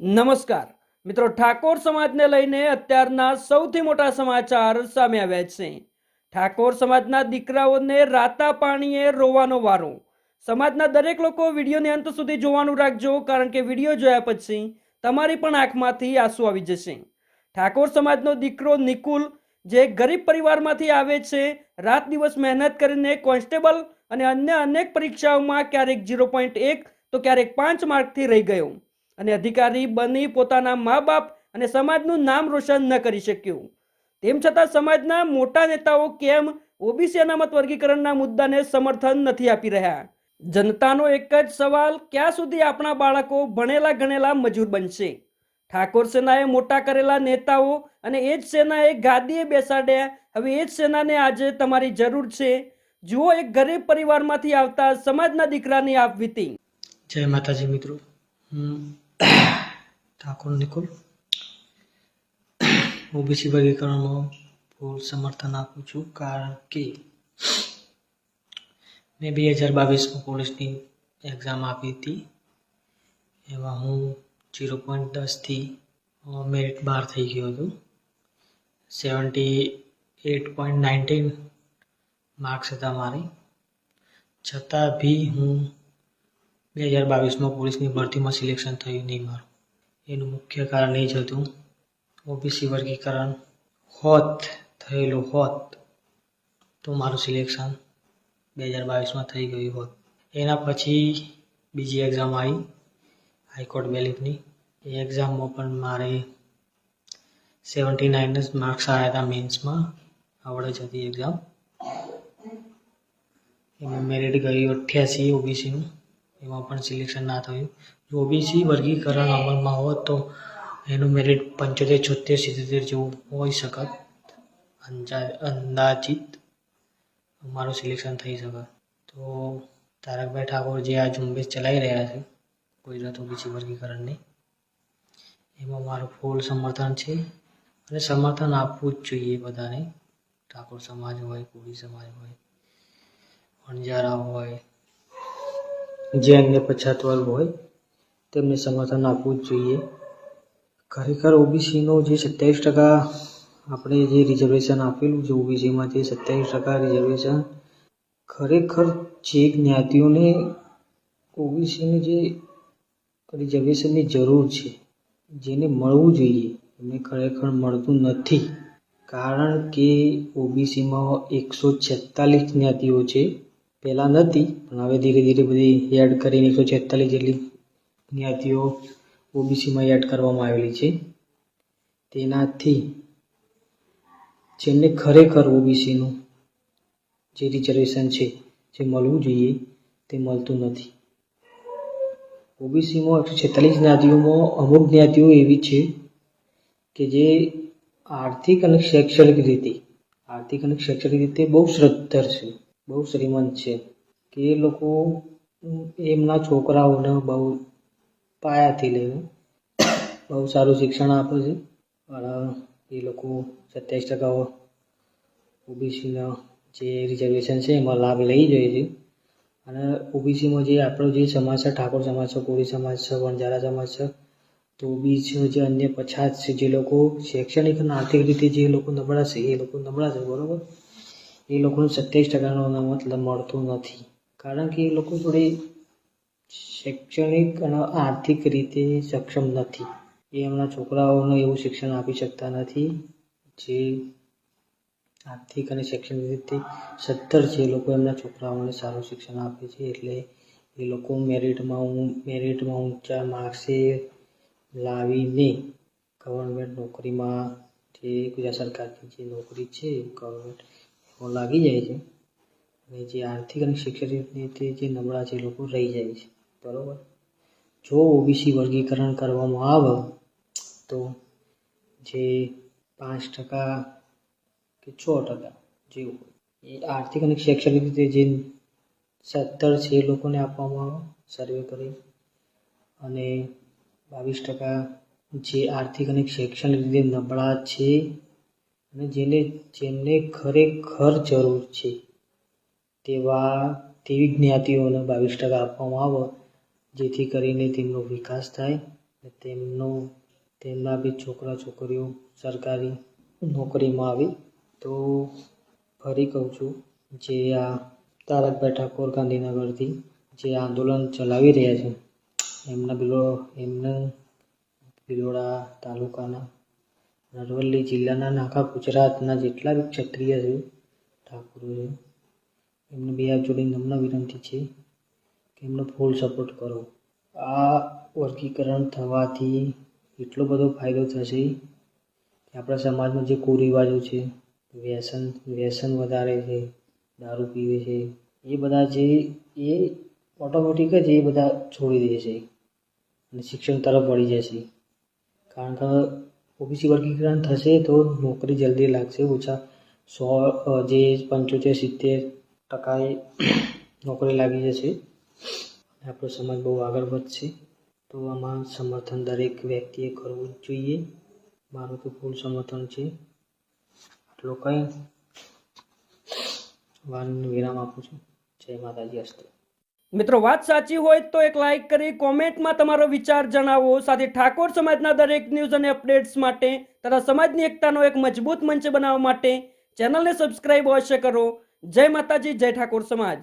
નમસ્કાર. મિત્રો, ઠાકોર સમાજને લઈને અત્યારના સૌથી મોટા સમાચાર સામે આવ્યા છે. ઠાકોર સમાજના દીકરાઓને રાતા પાણીએ રોવાનો વારો. સમાજના દરેક લોકો વિડીયોને અંત સુધી જોવાનું રાખજો, કારણ કે વીડિયો જોયા પછી તમારી પણ આંખમાંથી આંસુ આવી જશે. ઠાકોર સમાજનો દીકરો નિકુલ, જે ગરીબ પરિવારમાંથી આવે છે, રાત દિવસ મહેનત કરીને કોન્સ્ટેબલ અને અન્ય અનેક પરીક્ષાઓમાં ક્યારેક ઝીરો પોઈન્ટ એક, તો ક્યારેક પાંચ માર્કથી રહી ગયો. અને અધિકારી બની પોતાના મા બાપ અને સમાજનું નામ રોશન ન કરી શક્યું. તેમ છતાં સમાજના મોટા નેતાઓ કેમ ઓબીસી અનામત વર્ગીકરણના મુદ્દાને સમર્થન નથી આપી રહ્યા? જનતાનો એક જ સવાલ, ક્યાં સુધી આપણા બાળકો ભણેલા ગણેલા મજૂર બનશે? ઠાકોર સેનાએ મોટા કરેલા નેતાઓ અને એ જ સેનાએ ગાદીએ બેસાડ્યા. હવે એ જ સેનાને આજે તમારી જરૂર છે. જુઓ એક ગરીબ પરિવારમાંથી આવતા સમાજના દીકરાની આપવીતી. જય માતાજી મિત્રો. હું ઠાકોર નિકુલ ઓબીસી વર્ગીકરણમાં ફૂલ સમર્થન આપું છું કારણ કે મેં બે હજાર બાવીસમાં પોલીસની એક્ઝામ આપી હતી એમાં હું જીરો પોઈન્ટ દસથી મેરિટ બાર થઈ ગયો હતો seventy eight point nineteen marks હતા મારી છતાં બી હું બે હજાર બાવીસમાં પોલીસની ભરતીમાં સિલેક્શન થયું નહીં મારું એનું મુખ્ય કારણ એ જ હતું. ઓબીસી વર્ગીકરણ હોત, થયેલું હોત, તો મારું સિલેક્શન બે હજાર બાવીસમાં થઈ ગયું હોત. એના પછી બીજી એક્ઝામ આવી, હાઈકોર્ટ બેલીફની. એ એક્ઝામમાં પણ મારે સેવન્ટી નાઇન જ માર્ક્સ આવ્યા હતા મેન્સમાં આવડે જ હતી એક્ઝામ એમાં મેરિટ ગયું અઠ્યાસી ઓબીસીનું. એમાં પણ સિલેક્શન ના થયું. જો ઓબીસી વર્ગીકરણ અમલમાં હોત તો એનું મેરિટ પંચોતેર, છોતેર, સિત્તેર જેવું હોઈ શકત. અંદાજિત મારું સિલેક્શન થઈ શકત. તો તારકભાઈ ઠાકોર જે આ ઝુંબેશ ચલાવી રહ્યા છે, ગુજરાત ઓબીસી વર્ગીકરણની, એમાં મારું ફૂલ સમર્થન છે. અને સમર્થન આપવું જ જોઈએ બધાને. ઠાકોર સમાજ હોય, કોળી સમાજ હોય વણજારા હોય જે અન્ય પછાત વર્ગ હોય, તેમને સમર્થન આપવું જ જોઈએ. ખરેખર ઓબીસીનો જે સત્યાવીસ ટકા આપણે જે રિઝર્વેશન આપેલું છે ઓબીસીમાં જે સત્યાવીસ ટકા રિઝર્વેશન ખરેખર જે જ્ઞાતિઓને ઓબીસીની જે રિઝર્વેશનની જરૂર છે, જેને મળવું જોઈએ, એમને ખરેખર મળતું નથી. કારણ કે ઓબીસીમાં એકસો છેતાલીસ જ્ઞાતિઓ છે. પહેલાં નથી, પણ હવે ધીરે ધીરે બધી એડ કરીને એકસો છેતાલીસ જેટલી જ્ઞાતિઓ ઓબીસીમાં એડ કરવામાં આવેલી છે. તેનાથી જેમને ખરેખર ઓબીસીનું જે રિઝર્વેશન છે, જે મળવું જોઈએ, તે મળતું નથી. ઓબીસીમાં એકસો છેતાલીસ જ્ઞાતિઓમાં અમુક જ્ઞાતિઓ એવી છે કે જે આર્થિક અને શૈક્ષણિક રીતે, આર્થિક અને શૈક્ષણિક રીતે બહુ શ્રદ્ધર છે. બહુ શ્રીમંત છે. કે એ લોકો એમના છોકરાઓને બહુ પાયાથી લઈને બહુ સારું શિક્ષણ આપે છે. અને એ લોકો સત્યાવીસ ટકા ઓબીસીના જે રિઝર્વેશન છે, એમાં લાભ લઈ જોઈએ છે. અને ઓબીસીમાં જે આપણો જે સમાજ છે, ઠાકોર સમાજ છે, કોળી સમાજ છે વણજારા સમાજ છે, તો બીજ જે અન્ય પછાત છે જે લોકો શૈક્ષણિક અને આર્થિક રીતે જે લોકો નબળા છે, એ લોકો નબળા છે, બરાબર? એ લોકોને સત્યાવીસ ટકાનો મતલબ મળતો નથી. કારણ કે એ લોકો જોડે શૈક્ષણિક અને આર્થિક રીતે સક્ષમ નથી. એ એમના છોકરાઓને એવું શિક્ષણ આપી શકતા નથી, જે આર્થિક અને શૈક્ષણિક રીતે સત્તર છે. એ લોકો એમના છોકરાઓને સારું શિક્ષણ આપે છે, એટલે એ લોકો મેરિટમાં મેરિટમાં ઊંચા માર્ક્સે લાવીને ગવર્મેન્ટ નોકરીમાં જે ગુજરાત સરકારની જે નોકરી છે ગવર્મેન્ટ લાગી જાય છે અને જે આર્થિક અને શૈક્ષણિક રીતે જે નબળા છે એ લોકો રહી જાય છે. બરાબર? જો ઓબીસી વર્ગીકરણ કરવામાં આવે તો જે પાંચ ટકા કે છ ટકા જે હોય, એ આર્થિક અને શૈક્ષણિક રીતે જે સત્તર છે એ લોકોને આપવામાં આવે સર્વે કરી અને બાવીસ ટકા જે આર્થિક અને શૈક્ષણિક રીતે નબળા છે અને જેને, જેમને ખરેખર જરૂર છે, તેવા, તેવી જ્ઞાતિઓને બાવીસ ટકા આપવામાં આવે, જેથી કરીને તેમનો વિકાસ થાય અને તેમનો, તેમના બી છોકરા છોકરીઓ સરકારી નોકરીમાં આવે. તો ફરી કહું છું, જે આ તારકભાઈ ઠાકોર ગાંધીનગરથી જે આંદોલન ચલાવી રહ્યા છે, એમના બિલો, એમના ભિલોડા તાલુકાના અરવલ્લી જિલ્લાના નાખા ગુજરાતના જેટલા બી ક્ષત્રિય છે, ઠાકોરો છે, એમને બે હાથ જોડી નમ્ન વિનંતી છે કે એમનો ફૂલ સપોર્ટ કરો. આ વર્ગીકરણ થવાથી એટલો બધો ફાયદો થશે કે આપણા સમાજમાં જે કુરિવાજો છે, વ્યસન વ્યસન વધારે છે, દારૂ પીવે છે, એ બધા જે, એ ઓટોમેટિક જ એ બધા છોડી દેશે અને શિક્ષણ તરફ વળી જશે. કારણ કે ઓબીસી વર્ગીકરણ થશે તો નોકરી જલ્દી લાગશે ઓછા સો જે પંચોતેર સિત્તેર ટકાએ નોકરી લાગી જશે આપણો સમાજ બહુ આગળ વધશે તો આમાં સમર્થન દરેક વ્યક્તિએ કરવું જ જોઈએ મારું તો ફૂલ સમર્થન છે આટલો કંઈ વાન વિરામ આપું છું જય માતાજી અસ્તુ મિત્રો, વાત સાચી હોય તો એક લાઇક કરી, કોમેન્ટમાં તમારો વિચાર જણાવો. સાથે ઠાકોર સમાજના દરેક ન્યૂઝ અને અપડેટ્સ માટે, તથા સમાજની એકતાનો એક મજબૂત મંચ બનાવવા માટે ચેનલને સબસ્ક્રાઇબ અવશ્ય કરો. જય માતાજી, જય ઠાકોર સમાજ.